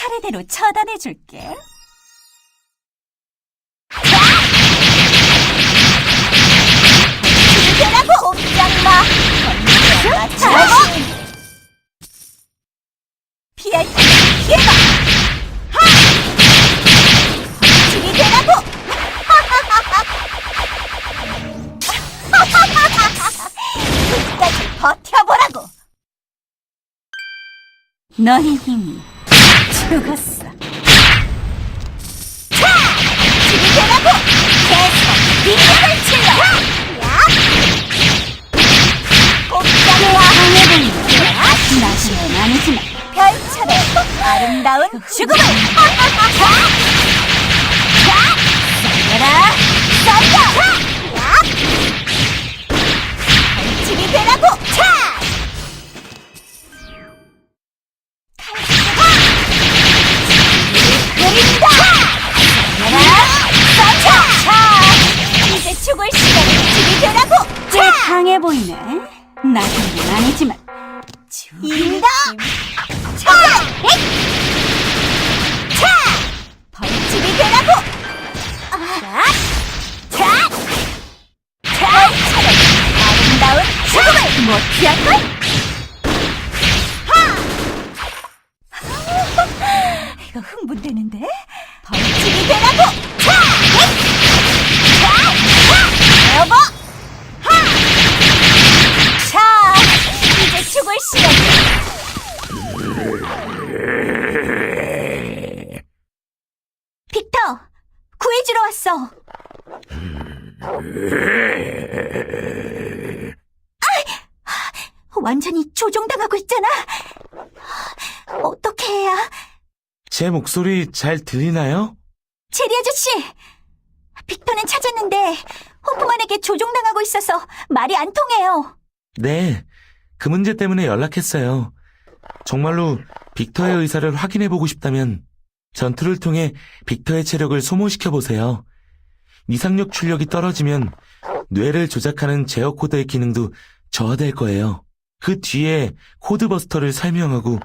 차례대로 집이 되라고 끝까지 버텨보라고 너의 힘이 질러! 꼼짝마 나중은 아니지만 별처럼 아름다운 죽음을 차 죽을 시간이 집이 되라고 꽤 강해 보이네. 나중은 아니지만 인다 차! 차! 벌집이 되라고! 자! 자! 자! 아름다운 죽음을 못 피할걸? 이거 흥분되는데? 벌집이 되라고! 차! 차! 차! 여보! 하! 자! 이제 죽을 시간이야 빅터! 구해주러 왔어! 아! 완전히 조종당하고 있잖아! 어떻게 해야? 제 목소리 잘 들리나요? 제리 아저씨! 빅터는 찾았는데 호프만에게 조종당하고 있어서 말이 안 통해요. 네. 그 문제 때문에 연락했어요. 정말로 빅터의 의사를 확인해보고 싶다면 전투를 통해 빅터의 체력을 소모시켜 보세요. 이상력 출력이 떨어지면 뇌를 조작하는 제어 코드의 기능도 저하될 거예요. 그 뒤에 코드버스터를 설명하고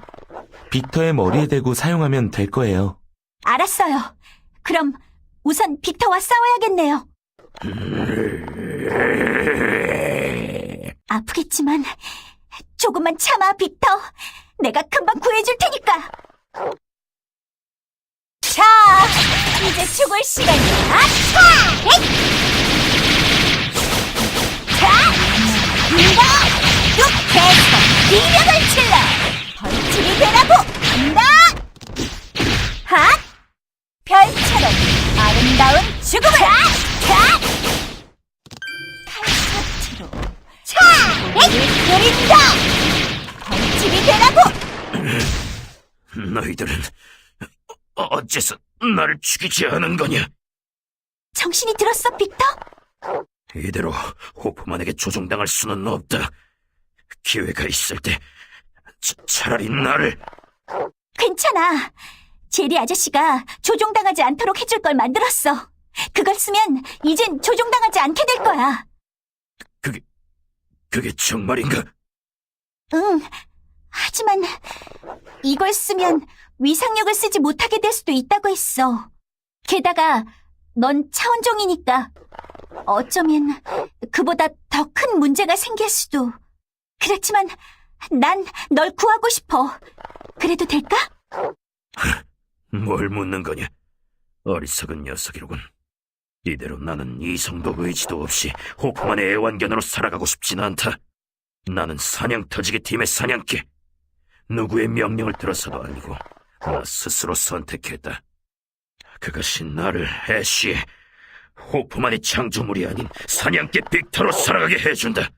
빅터의 머리에 대고 사용하면 될 거예요. 알았어요. 그럼 우선 빅터와 싸워야겠네요. 아프겠지만 조금만 참아, 빅터. 내가 금방 구해줄 테니까. 자, 이제 죽을 시간이야. 차! 에잇! 자, 이거 뚝 계속 비명을 질러. 벌집이 되라고 간다. 핫! 별처럼 아름다운 죽음을! 자! 자! 칼같이로 차! 에잇! 그린다! 벌집이 되라고! 너희들은 어째서 나를 죽이지 않은 거냐? 정신이 들었어, 빅터? 이대로 호프만에게 조종당할 수는 없다. 기회가 있을 때 차, 차라리 나를 괜찮아. 제리 아저씨가 조종당하지 않도록 해줄 걸 만들었어. 그걸 쓰면 이젠 조종당하지 않게 될 거야. 그게 그게 정말인가? 응. 하지만 이걸 쓰면 위상력을 쓰지 못하게 될 수도 있다고 했어. 게다가 넌 차원종이니까 어쩌면 그보다 더 큰 문제가 생길 수도. 그렇지만 난 널 구하고 싶어. 그래도 될까? 뭘 묻는 거냐? 어리석은 녀석이로군. 이대로 나는 이성도 의지도 없이 호프만의 애완견으로 살아가고 싶진 않다. 나는 사냥 터지기 팀의 사냥개. 누구의 명령을 들어서도 아니고 나 스스로 선택했다. 그것이 나를 애쉬 호프만의 창조물이 아닌 사냥개 빅터로 살아가게 해준다.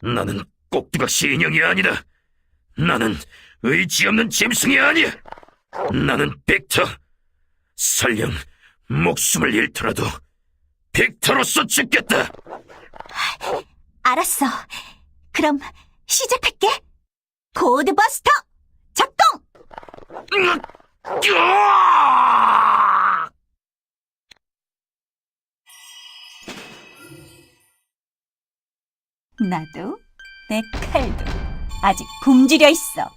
나는 꼭두각시 인형이 아니다. 나는 의지 없는 짐승이 아니야. 나는 빅터. 설령 목숨을 잃더라도 빅터로서 죽겠다. 알았어. 그럼 시작할게. 코드버스터 작동! 나도 내 칼도 아직 굶주려 있어.